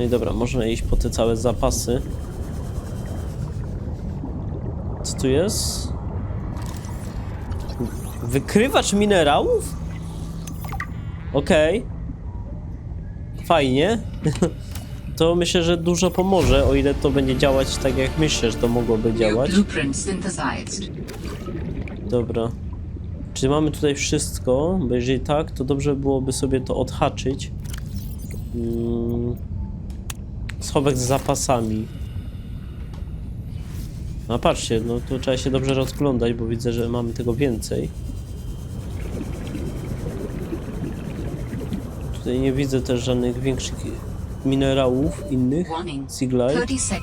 No i dobra, można iść po te całe zapasy. Co tu jest? Wykrywacz minerałów? Okej. Fajnie. to myślę, że dużo pomoże, o ile to będzie działać tak jak myślę, że to mogłoby działać. Dobra. Czy mamy tutaj wszystko? Bo jeżeli tak, to dobrze byłoby sobie to odhaczyć. Mm. Schowek z zapasami. No patrzcie, no tu trzeba się dobrze rozglądać, bo widzę, że mamy tego więcej. Tutaj nie widzę też żadnych większych minerałów innych. Warning. Siglite. 30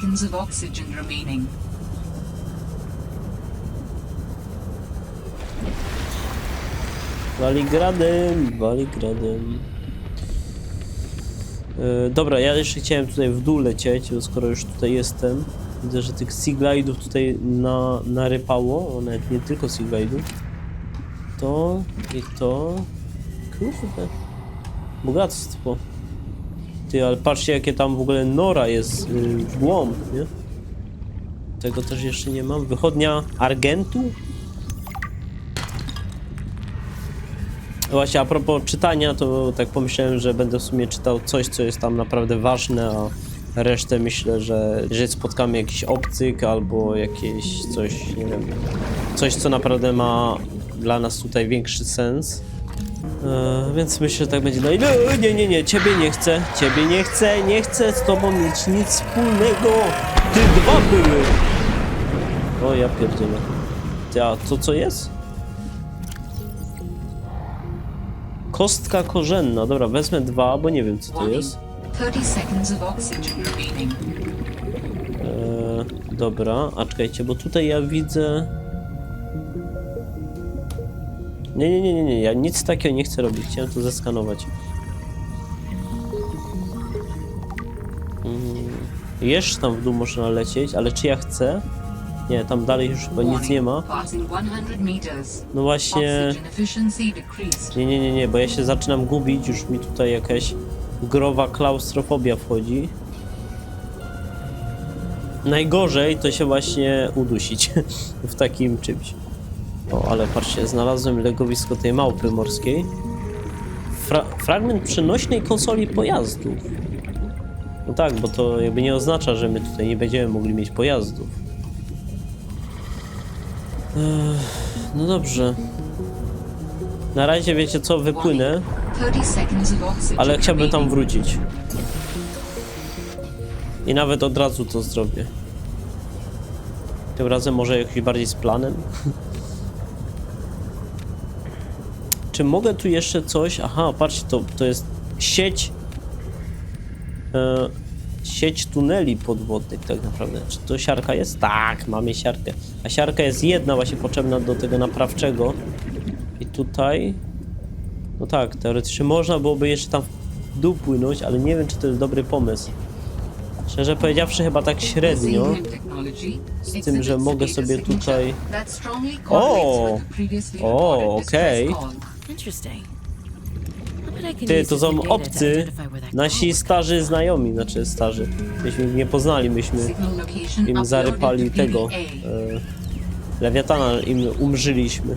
dobra, ja jeszcze chciałem tutaj w dół lecieć, bo skoro już tutaj jestem. Widzę, że tych Seaglide'ów tutaj na, narypało, o nawet nie tylko Seaglide'ów. To i to. Kurde. Bogactwo. Ty, ale patrzcie jakie tam w ogóle nora jest yy, w głąb, nie? Tego też jeszcze nie mam. Wychodnia Argentu? Właśnie a propos czytania, to tak pomyślałem, że będę w sumie czytał coś, co jest tam naprawdę ważne, a resztę myślę, że jeżeli spotkamy jakiś obcyk albo jakieś coś, nie wiem, coś, co naprawdę ma dla nas tutaj większy sens. E, więc myślę, że tak będzie dalej. No, nie, nie, nie, ciebie nie chcę, ciebie nie chcę, nie chcę z tobą mieć nic wspólnego. Ty dwa były. O, ja pierdzielę. Ty, a to co jest? Kostka korzenna. Dobra, wezmę dwa, bo nie wiem co to jest. 30 seconds of oxygen remaining. Eee, dobra, a czekajcie, bo tutaj ja widzę... Nie, nie, nie, nie, nie, ja nic takiego nie chcę robić, chciałem to zeskanować. Mm, jeszcze tam w dół można lecieć, ale czy ja chcę? Nie, tam dalej już chyba nic nie ma. Passing 100 meters. No właśnie... Nie, nie, nie, nie, bo ja się zaczynam gubić, już mi tutaj jakaś growa klaustrofobia wchodzi. Najgorzej to się właśnie udusić w takim czymś. O, ale patrzcie, znalazłem legowisko tej małpy morskiej. Fra fragment przenośnej konsoli pojazdów. No tak, bo to jakby nie oznacza, że my tutaj nie będziemy mogli mieć pojazdów. No dobrze. Na razie wiecie co, wypłynę, 30 seconds of oxygen ale chciałbym tam wrócić. I nawet od razu to zrobię. Tym razem może jakiś bardziej z planem. Czy mogę tu jeszcze coś? Aha, patrzcie, to, to jest sieć. E, sieć tuneli podwodnych, tak naprawdę. Czy to siarka jest? Tak, mamy siarkę. A siarka jest jedna, właśnie potrzebna do tego naprawczego. I tutaj. No tak, teoretycznie można byłoby jeszcze tam w dół płynąć, ale nie wiem, czy to jest dobry pomysł. Szczerze powiedziawszy, chyba tak średnio. Z tym, że mogę sobie tutaj- O! O, okej. call. Ty, to są obcy, nasi starzy znajomi, znaczy starzy. Myśmy ich nie poznali, myśmy im zarypali tego. E, lewiatana im umrzyliśmy.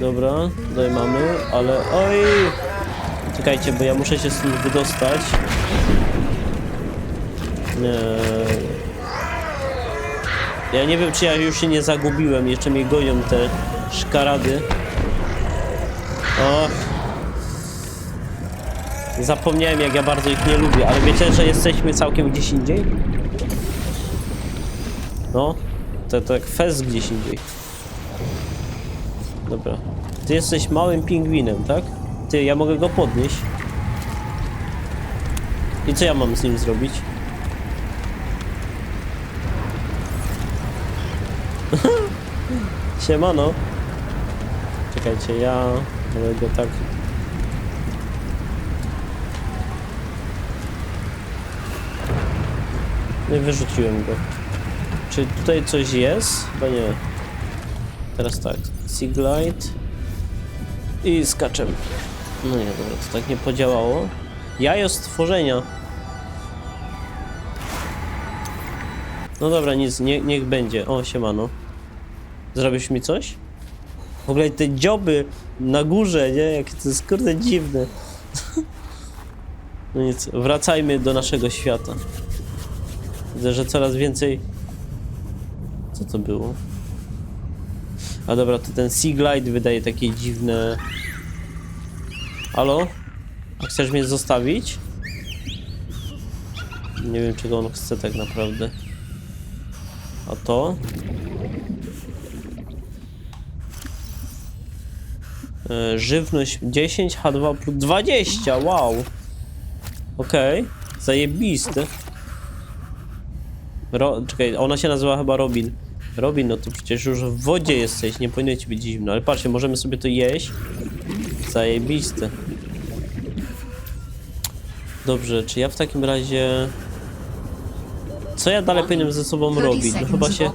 Dobra, tutaj mamy, ale oj! Czekajcie, bo ja muszę się stąd wydostać. Eee, ja nie wiem, czy ja już się nie zagubiłem, jeszcze mnie gonią te szkarady. O! Zapomniałem, jak ja bardzo ich nie lubię, ale wiecie, że jesteśmy całkiem gdzieś indziej? No, to tak fest gdzieś indziej. Dobra. Ty jesteś małym pingwinem, tak? Ty, ja mogę go podnieść. I co ja mam z nim zrobić? Siemano. Czekajcie, ja mogę go tak... No i wyrzuciłem go. Czy tutaj coś jest? Chyba nie. Teraz tak. Seaglide. I skaczemy. No nie, dobra, to tak nie podziałało. Jajo stworzenia. No dobra, nic, nie, niech będzie. O, siemano. Zrobisz mi coś? W ogóle te dzioby na górze, nie? Jak to jest kurde dziwne. No nic, wracajmy do naszego świata. Widzę, że coraz więcej... Co to było? A dobra, to ten Sea Glide wydaje takie dziwne... Halo? A chcesz mnie zostawić? Nie wiem, czego on chce tak naprawdę. A to? E, żywność 10, H2 plus 20, wow! Okej, zajebisty. Ro czekaj, ona się nazywa chyba Robin. Robin, no to przecież już w wodzie jesteś, nie powinno ci być zimno. Ale patrzcie, możemy sobie to jeść. Zajebiste. Dobrze, czy ja w takim razie... Co ja dalej powinienem ze sobą 30 robić? No chyba się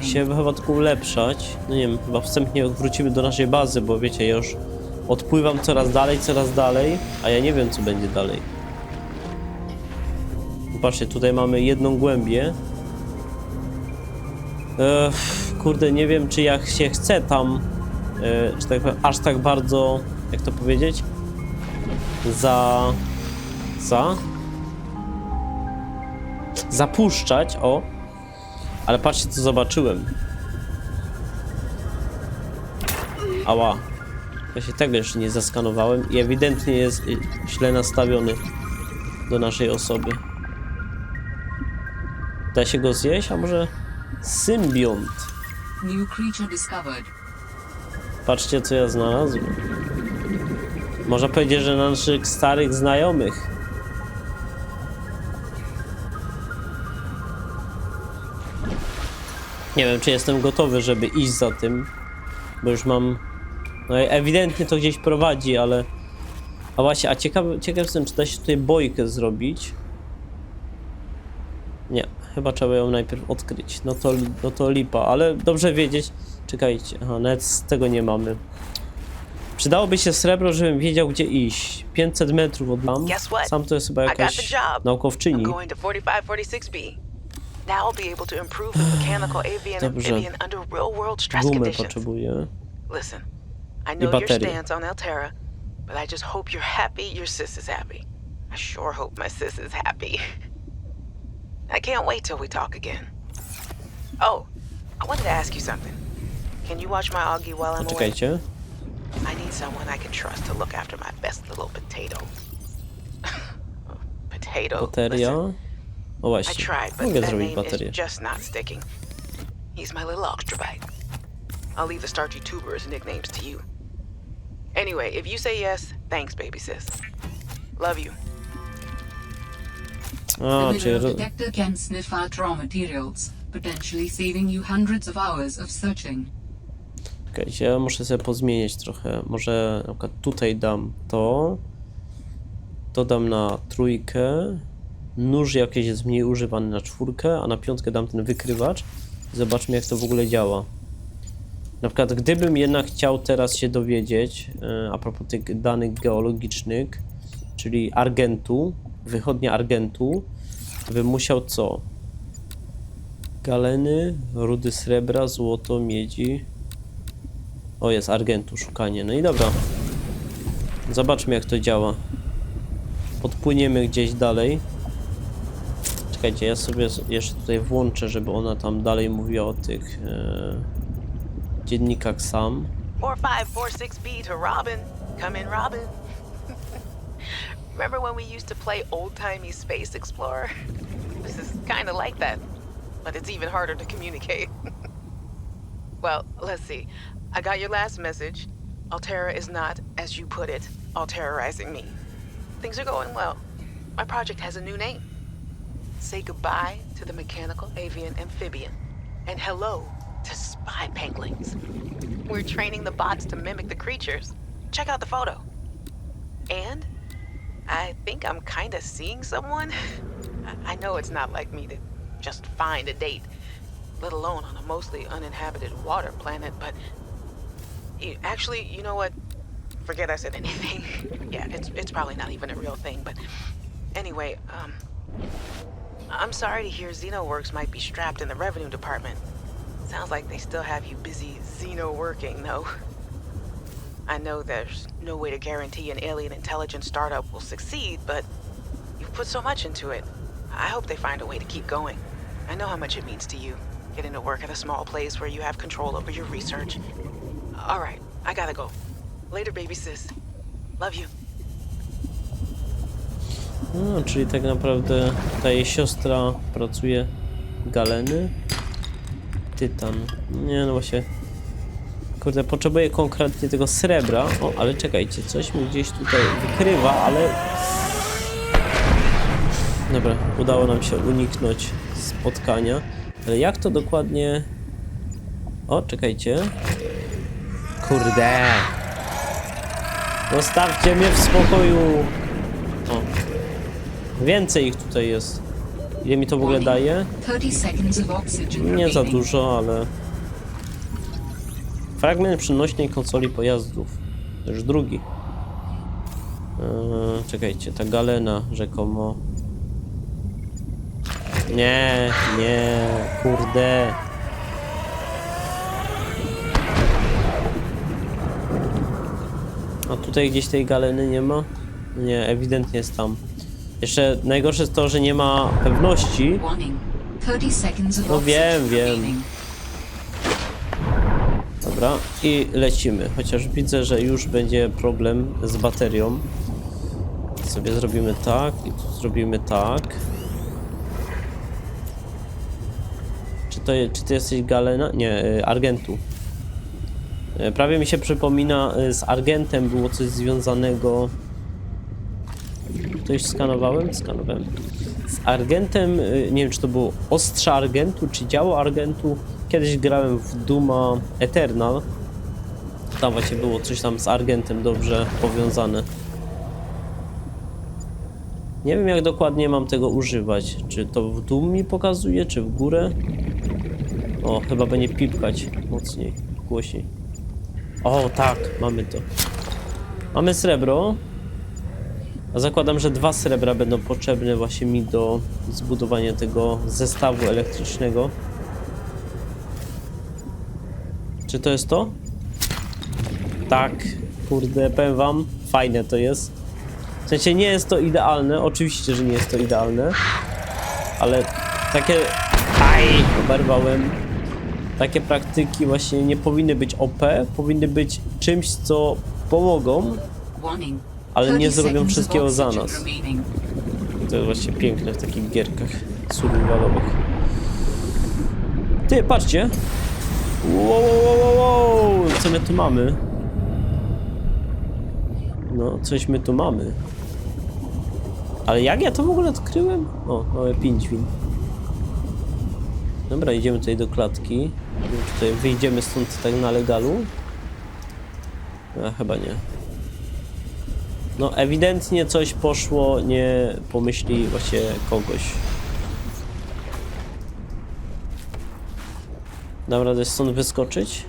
się chyba tylko ulepszać. No nie wiem, chyba wstępnie wrócimy do naszej bazy, bo wiecie, ja już odpływam coraz dalej, coraz dalej, a ja nie wiem co będzie dalej. Patrzcie, tutaj mamy jedną głębię. Ech, kurde, nie wiem czy jak się chce tam, e, że tak powiem, aż tak bardzo, jak to powiedzieć, za... za... zapuszczać, o, ale patrzcie co zobaczyłem. Ała. Ja się tego jeszcze nie zaskanowałem i ewidentnie jest y, źle nastawiony do naszej osoby. Da się go zjeść? A może symbiont? New creature discovered. Patrzcie co ja znalazłem. Można powiedzieć, że na naszych starych znajomych. Nie wiem, czy jestem gotowy, żeby iść za tym, bo już mam... No ewidentnie to gdzieś prowadzi, ale... A właśnie, a ciekawy, ciekaw jestem, czy da się tutaj bojkę zrobić. Nie, chyba trzeba ją najpierw odkryć. No to, no to lipa, ale dobrze wiedzieć. Czekajcie, aha, nawet z tego nie mamy. Przydałoby się srebro, żebym wiedział, gdzie iść. 500 metrów od tam. Sam to jest chyba jakaś naukowczyni. Now I'll be able to improve the mechanical avian Dobrze. amphibian under real world stress Gumę conditions. potrzebuję. Listen, I know your stance on Altera, but I just hope you're happy your sis is happy. I sure hope my sis is happy. I can't wait till we talk again. Oh, I wanted to ask you something. Can you watch my Augie while I'm away? Poczekajcie. I need someone I can trust to look after my best little potato. potato. Bateria. listen, O I właśnie. tried, but Mogę that zrobić name baterię. is just not sticking. He's my little extravite. I'll leave the starchy tubers nicknames to you. Anyway, if you say yes, thanks, baby sis. Love you. A, the mineral detector can sniff out raw materials, potentially saving you hundreds of hours of searching. Czekajcie, ja muszę sobie pozmieniać trochę. Może na przykład tutaj dam to. To dam na trójkę. Nóż jakiś jest mniej używany na czwórkę, a na piątkę dam ten wykrywacz. Zobaczmy jak to w ogóle działa. Na przykład gdybym jednak chciał teraz się dowiedzieć, e, a propos tych danych geologicznych, czyli argentu, wychodnia argentu, bym musiał co? Galeny, rudy srebra, złoto, miedzi. O, jest argentu, szukanie. No i dobra. Zobaczmy, jak to działa. Podpłyniemy gdzieś dalej. Czekajcie, ja sobie jeszcze tutaj włączę, żeby ona tam dalej mówiła o tych e, dziennikach sam. 4546B to Robin. Come in, Robin. Remember when we used to play old timey Space Explorer? This is kind of like that, but it's even harder to communicate. well, let's see. I got your last message. Altera is not, as you put it, alterrorizing me. Things are going well. My project has a new name. Say goodbye to the mechanical avian amphibian, and hello to spy penguins. We're training the bots to mimic the creatures. Check out the photo. And I think I'm kind of seeing someone. I- I know it's not like me to just find a date, let alone on a mostly uninhabited water planet, but actually, you know what? forget I said anything. yeah, it's it's probably not even a real thing, but anyway, um I'm sorry to hear Xenoworks might be strapped in the revenue department. Sounds like they still have you busy Xeno working, though. I know there's no way to guarantee an alien intelligence startup will succeed, but you've put so much into it. I hope they find a way to keep going. I know how much it means to you, getting to work at a small place where you have control over your research. All right, I gotta go. Later, baby sis. Love you. No, czyli tak naprawdę ta jej siostra pracuje Galeny. Tytan. Nie no właśnie. Kurde, potrzebuję konkretnie tego srebra. O, ale czekajcie, coś mi gdzieś tutaj wykrywa, ale... Dobra, udało nam się uniknąć spotkania. Ale jak to dokładnie... O, czekajcie. Kurde. Zostawcie mnie w spokoju. Więcej ich tutaj jest. Ile mi to w ogóle daje? 30 seconds of oxygen Nie za dużo, ale... Fragment przenośnej konsoli pojazdów. To już drugi. Eee, czekajcie, ta galena rzekomo. Nie, nie, kurde. A tutaj gdzieś tej galeny nie ma? Nie, ewidentnie jest tam. Jeszcze najgorsze jest to, że nie ma pewności, Warning. 30 seconds of No wiem, wiem. Dobra, i lecimy. Chociaż widzę, że już będzie problem z baterią. Sobie zrobimy tak i tu zrobimy tak. Czy to, czy to jesteś Galena? Nie, y, Argentu. Y, Prawie mi się przypomina, y, z Argentem było coś związanego. Już skanowałem? Skanowałem. Z Argentem, y, nie wiem czy to było ostrze Argentu, czy działo Argentu. Kiedyś grałem w Duma Eternal. Tam właśnie było coś tam z Argentem dobrze powiązane. Nie wiem jak dokładnie mam tego używać. Czy to w dół mi pokazuje, czy w górę? O, chyba będzie pipkać mocniej, głośniej. O, tak, mamy to. Mamy srebro. Zakładam, że dwa srebra będą potrzebne właśnie mi do zbudowania tego zestawu elektrycznego. Czy to jest to? Tak, kurde, powiem wam, fajne to jest. W sensie nie jest to idealne, oczywiście, że nie jest to idealne, ale takie... Aj, oberwałem. Takie praktyki właśnie nie powinny być OP, powinny być czymś, co pomogą, Warning. Ale nie 30 zrobią wszystkiego za nas. To jest właśnie piękne w takich gierkach survivalowych. Ty, patrzcie! Wow, wow, wow. Co my tu mamy? No, coś my tu mamy. Ale jak ja to w ogóle odkryłem? O, małe pingwin. Dobra, idziemy tutaj do klatki. Tutaj wyjdziemy stąd tak na legalu. A, chyba nie. No ewidentnie coś poszło nie po myśli właśnie kogoś. Dam radę stąd wyskoczyć?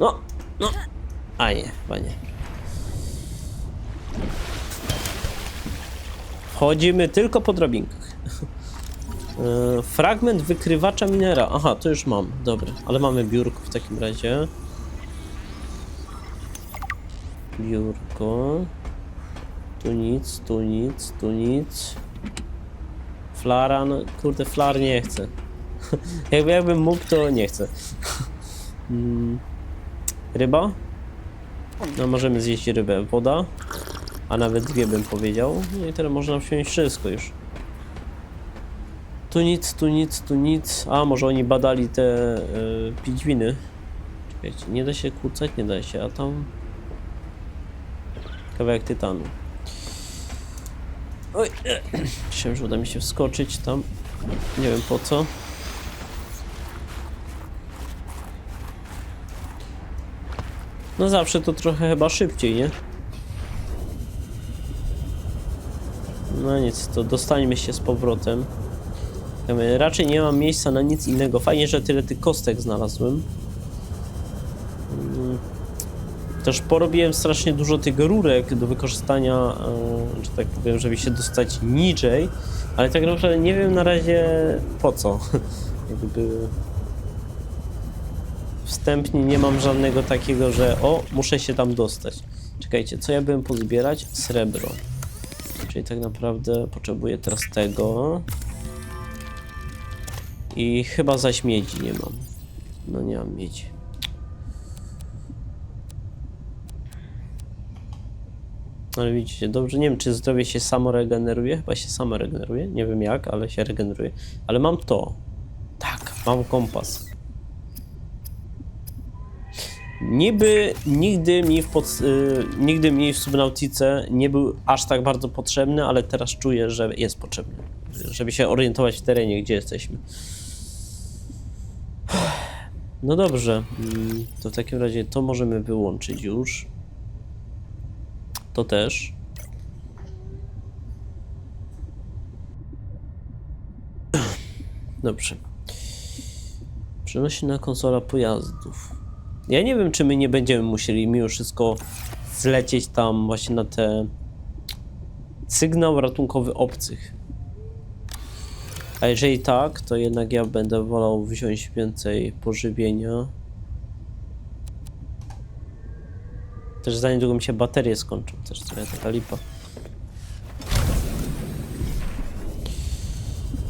No, no. A nie, chyba nie. Wchodzimy tylko po drabinkach. E, Fragment wykrywacza minera. Aha, to już mam. Dobra, ale mamy biurko w takim razie. Biurko. Tu nic, tu nic, tu nic. Flara, no kurde, flar nie chcę. Jakby jakbym mógł, to nie chcę. Mm. Ryba? No możemy zjeść rybę. Woda? A nawet dwie bym powiedział. No i teraz można wziąć wszystko już. Tu nic, tu nic, tu nic. A może oni badali te y, pidźwiny. Czekajcie, nie da się kłócać, nie da się, a tam kawałek tytanu. Oj, e, myślałem, że uda mi się wskoczyć tam. Nie wiem po co. No zawsze to trochę chyba szybciej, nie? No nic, to dostańmy się z powrotem. Mówię, Raczej nie mam miejsca na nic innego. Fajnie, że tyle tych kostek znalazłem. Mm. Też porobiłem strasznie dużo tych rurek do wykorzystania, e, że tak powiem, żeby się dostać niżej, ale tak naprawdę nie wiem na razie po co. Jakby wstępnie nie mam żadnego takiego, że o, muszę się tam dostać. Czekajcie, co ja bym pozbierać? Srebro. Czyli tak naprawdę potrzebuję teraz tego. I chyba zaś nie mam. No nie mam miedzi. Ale widzicie, dobrze, nie wiem czy zdrowie się samo regeneruje, chyba się samo regeneruje, nie wiem jak, ale się regeneruje. Ale mam to. Tak, mam kompas. Niby nigdy mi w, pod, y, nigdy mi w Subnautice nie był aż tak bardzo potrzebny, ale teraz czuję, że jest potrzebny. Żeby się orientować w terenie, gdzie jesteśmy. No dobrze, mm, to w takim razie to możemy wyłączyć już. To też. Dobrze. Przenośna konsola pojazdów. Ja nie wiem, czy my nie będziemy musieli mimo wszystko zlecieć tam właśnie na te sygnał ratunkowy obcych. A jeżeli tak, to jednak ja będę wolał wziąć więcej pożywienia. Też za niedługo mi się baterie skończą, też trochę taka lipa.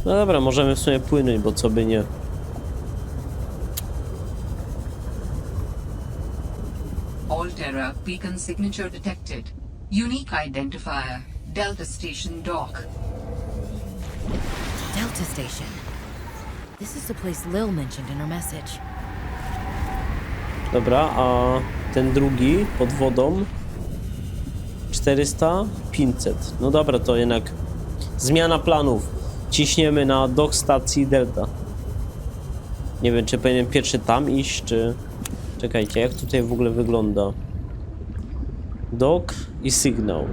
No dobra, możemy w sumie płynąć, bo co by nie. Alterra beacon signature detected. Unique identifier. Delta Station Dock. Delta Station. This is the place Lil mentioned in her message. Dobra, a ten drugi pod wodą 400, 500. No dobra, to jednak zmiana planów. Ciśniemy na dock stacji Delta. Nie wiem, czy powinienem pierwszy tam iść, czy... Czekajcie, jak tutaj w ogóle wygląda? Dock i sygnał.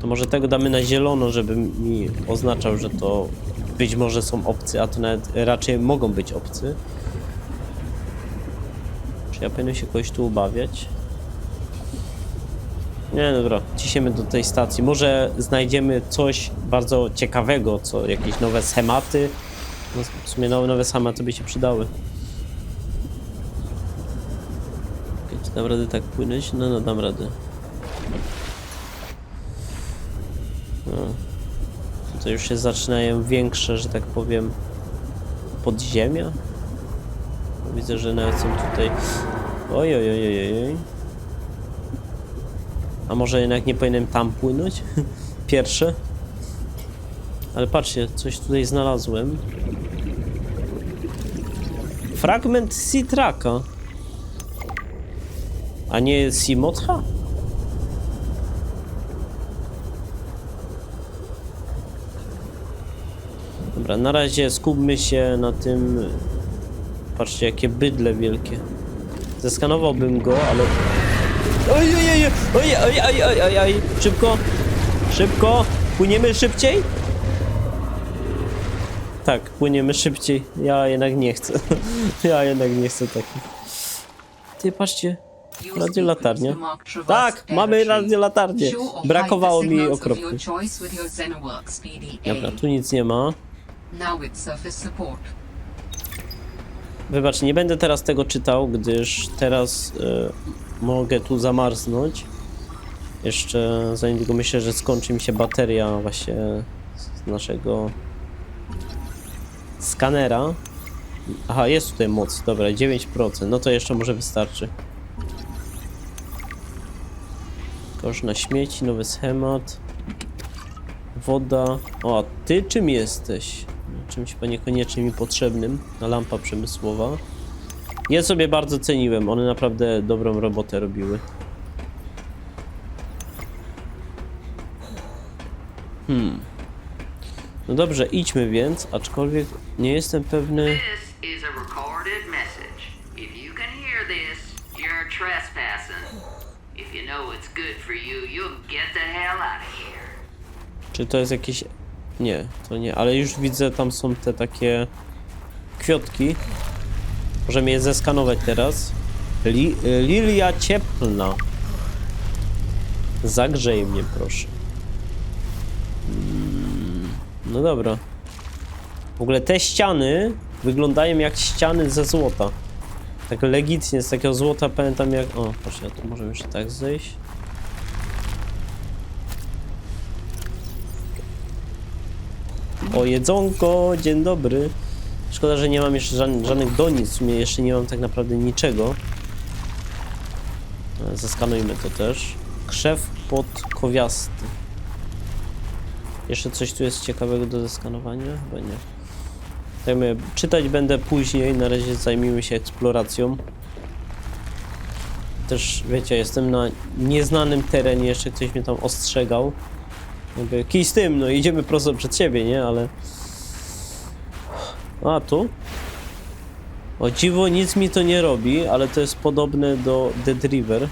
To może tego damy na zielono, żeby mi oznaczał, że to być może są obcy, a to nawet raczej mogą być obcy. Ja powinienem się kogoś tu ubawiać? Nie, dobra, ciśniemy do tej stacji. Może znajdziemy coś bardzo ciekawego, co jakieś nowe schematy. No, w sumie nowe, nowe schematy by się przydały. Czy dam radę tak płynąć? No, no, dam radę. No. To już się zaczynają większe, że tak powiem, podziemia. Widzę, że nawet są tutaj. Oj, oj, oj, oj, oj. A może jednak nie powinienem tam płynąć? Pierwsze. Ale patrzcie, coś tutaj znalazłem. Fragment Sea Tracka. A nie Sea Motha? Dobra, na razie skupmy się na tym. Patrzcie, jakie bydle wielkie. Zeskanowałbym go, ale... Oj, oj, oj, oj, oj, oj, oj, oj, Szybko! Szybko! Płyniemy szybciej? Tak, płyniemy szybciej. Ja jednak nie chcę. ja jednak nie chcę takich. Ty, patrzcie. Radiolatarnia. Tak, mamy radiolatarnię. Brakowało mi okropnie. Dobra, tu nic nie ma. Now with surface support. Wybacz, nie będę teraz tego czytał, gdyż teraz e, mogę tu zamarznąć. Jeszcze za niedługo myślę, że skończy mi się bateria właśnie z naszego skanera. Aha, jest tutaj moc, dobra, 9%, no to jeszcze może wystarczy. Kosz na śmieci, nowy schemat. Woda. O, a ty czym jesteś? czymś chyba niekoniecznie mi potrzebnym. Ta lampa przemysłowa. Ja sobie bardzo ceniłem, one naprawdę dobrą robotę robiły. Hmm. No dobrze, idźmy więc, aczkolwiek nie jestem pewny... Czy to jest jakiś nie, to nie, ale już widzę, tam są te takie kwiotki. Możemy je zeskanować teraz. Li, lilia cieplna. Zagrzej mnie, proszę. Mm, No dobra. W ogóle te ściany wyglądają jak ściany ze złota. Tak legitnie, z takiego złota pamiętam jak... O, proszę, ja tu możemy jeszcze tak zejść. O, jedzonko, dzień dobry. Szkoda, że nie mam jeszcze żadnych, żadnych donic, w sumie jeszcze nie mam tak naprawdę niczego. E, Zeskanujmy to też. Krzew podkowiasty. Jeszcze coś tu jest ciekawego do zeskanowania? Chyba nie. Tak mówię, czytać będę później, na razie zajmijmy się eksploracją. Też, wiecie, jestem na nieznanym terenie, jeszcze ktoś mnie tam ostrzegał. Jakby, kij z tym, no idziemy prosto przed siebie, nie? Ale... A, tu? O dziwo, nic mi to nie robi, ale to jest podobne do Dead River.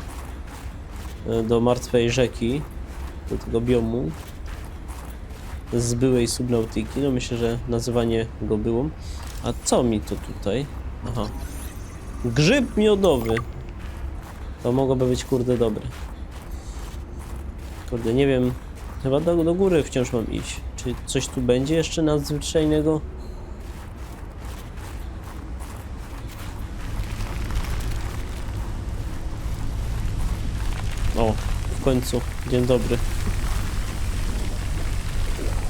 e, Do martwej rzeki. Do tego biomu. Z byłej subnautiki. No myślę, że nazywanie go byłą. A co mi to tutaj? Aha. Grzyb miodowy. To mogłoby być kurde dobre. Kurde, nie wiem. Chyba do, do góry wciąż mam iść. Czy coś tu będzie jeszcze nadzwyczajnego? O, w końcu. Dzień dobry.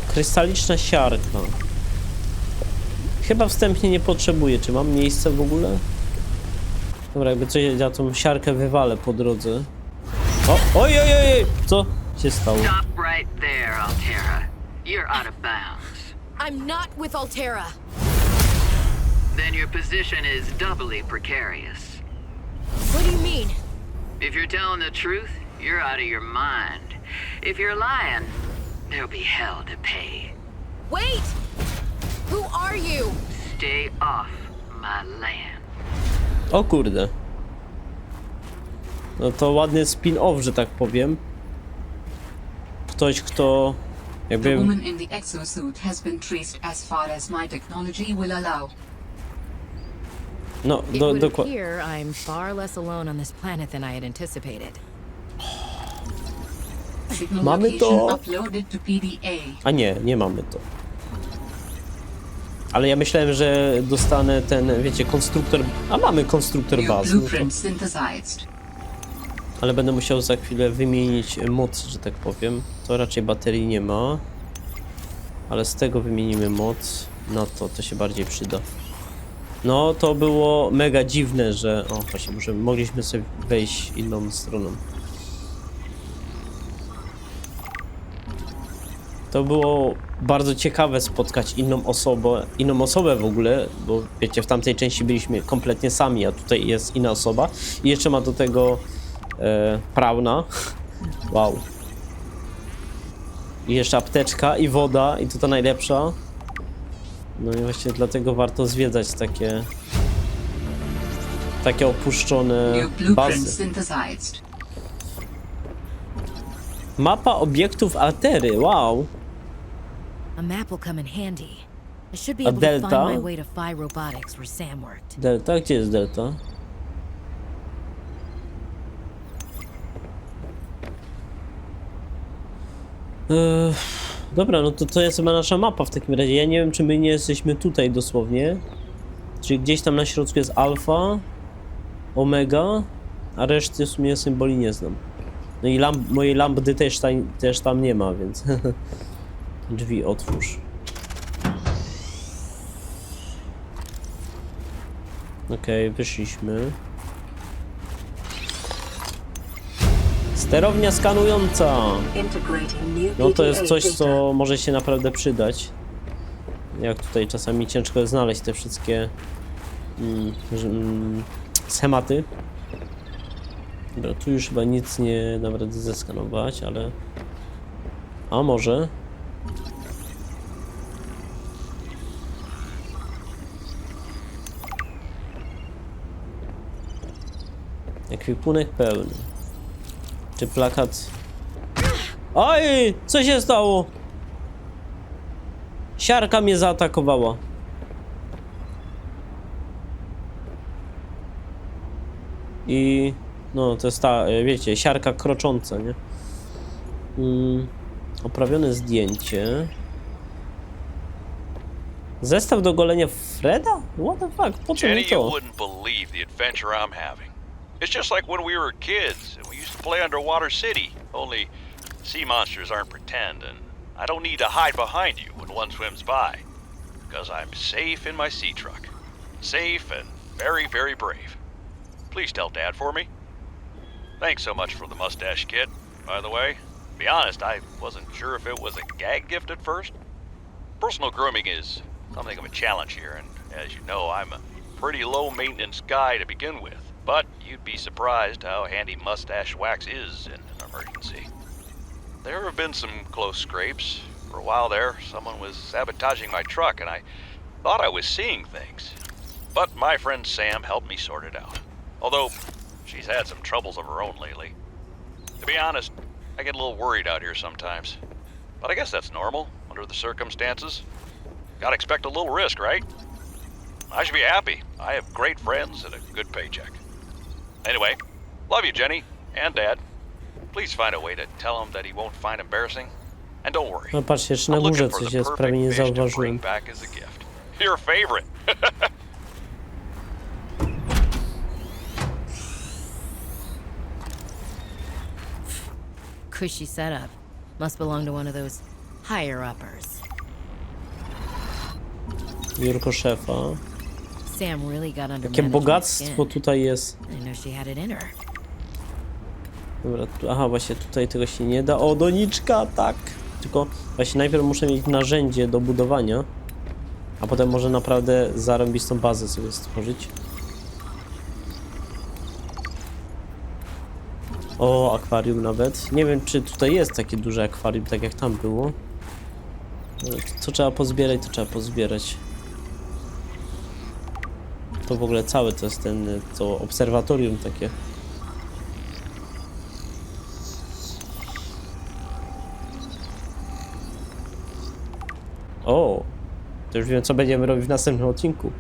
Krystaliczna siarka. Chyba wstępnie nie potrzebuję. Czy mam miejsce w ogóle? Dobra, jakby coś, ja tą siarkę wywalę po drodze. O, oj, oj, oj, oj! Co się stało? Stop right there, Altera. You're out of bounds. I'm not with Altera. Then your position is doubly precarious. What do you mean? If you're telling the truth, you're out of your mind. If you're lying, there'll be hell to pay. Wait! Who are you? Stay off my land. O kurde. No to ładny spin-off, że tak powiem. Ktoś, kto The jakby... woman in the exosuit has been traced as far as my technology will allow. No, It do, would dokładnie. appear I'm far less alone on this planet than I had anticipated. Signal Mamy location to. uploaded to PDA. A nie, nie mamy to. Ale ja myślałem, że dostanę ten, wiecie, konstruktor... A mamy konstruktor Your bazy. No to... blueprint synthesized. Ale będę musiał za chwilę wymienić moc, że tak powiem. To raczej baterii nie ma. Ale z tego wymienimy moc na to, to się bardziej przyda. No, to było mega dziwne, że... O, właśnie, może mogliśmy sobie wejść inną stroną. To było bardzo ciekawe spotkać inną osobę, inną osobę w ogóle, bo wiecie, w tamtej części byliśmy kompletnie sami, a tutaj jest inna osoba. I jeszcze ma do tego e, prauna. Wow. I jeszcze apteczka i woda i to ta najlepsza. No i właśnie dlatego warto zwiedzać takie takie opuszczone bazy. Mapa obiektów Altery, wow. A map will come in handy. I should be able to delta? find my way to Phi Robotics where Sam worked. Delta? Gdzie jest delta? Eee, dobra, no to to jest chyba nasza mapa w takim razie. Ja nie wiem, czy my nie jesteśmy tutaj dosłownie. Czyli gdzieś tam na środku jest alfa, omega, a reszty w sumie symboli nie znam. No i mojej lambdy też, tam- też tam nie ma, więc drzwi otwórz. Okej, wyszliśmy. Sterownia skanująca! No to jest coś, co może się naprawdę przydać. Jak tutaj czasami ciężko jest znaleźć te wszystkie mm, mm, schematy. Dobra, tu już chyba nic nie dam rady zeskanować, ale... A może? Ekwipunek pełny. Czy plakat... Oj! Co się stało? Siarka mnie i no to jest ta, e, wiecie, siarka krocząca, nie? Mm, oprawione zdjęcie. Zestaw do golenia Freda? What the fuck? Po co mi to? wouldn't believe the adventure I'm having. It's just like when we were kids and we used to play Underwater City, only sea monsters aren't pretend, and I don't need to hide behind you when one swims by. Because I'm safe in my sea truck. Safe and very, very brave. Please tell Dad for me. Thanks so much for the mustache kit, by the way. To be honest, I wasn't sure if it was a gag gift at first. Personal grooming is something of a challenge here, and as you know, I'm a pretty low maintenance guy to begin with. But you'd be surprised how handy mustache wax is in an emergency. There have been some close scrapes. For a while there, someone was sabotaging my truck, and I thought I was seeing things. But my friend Sam helped me sort it out. Although, she's had some troubles of her own lately. To be honest, I get a little worried out here sometimes. But I guess that's normal under the circumstances. Gotta expect a little risk, right? I should be happy. I have great friends and a good paycheck. Anyway, love you, Jenny, and Dad. Please find a way to tell him that he won't find embarrassing. And don't worry. No patrzcie, jeszcze na I'm górze looking for coś the jest, perfect prawie nie fish to bring zauważyłem. back as a gift. Your favorite. Cushy setup. Must belong to one of those higher uppers. Biurko szefa. Sam really got under Jakie bogactwo tutaj jest. Dobra, tu, aha, właśnie tutaj tego się nie da. O, doniczka, tak. Tylko właśnie najpierw muszę mieć narzędzie do budowania, a potem może naprawdę zarąbistą bazę sobie stworzyć. O, akwarium nawet. Nie wiem, czy tutaj jest takie duże akwarium, tak jak tam było. Co trzeba pozbierać, to trzeba pozbierać. To w ogóle całe to jest ten, to obserwatorium takie. O, to już wiem, co będziemy robić w następnym odcinku.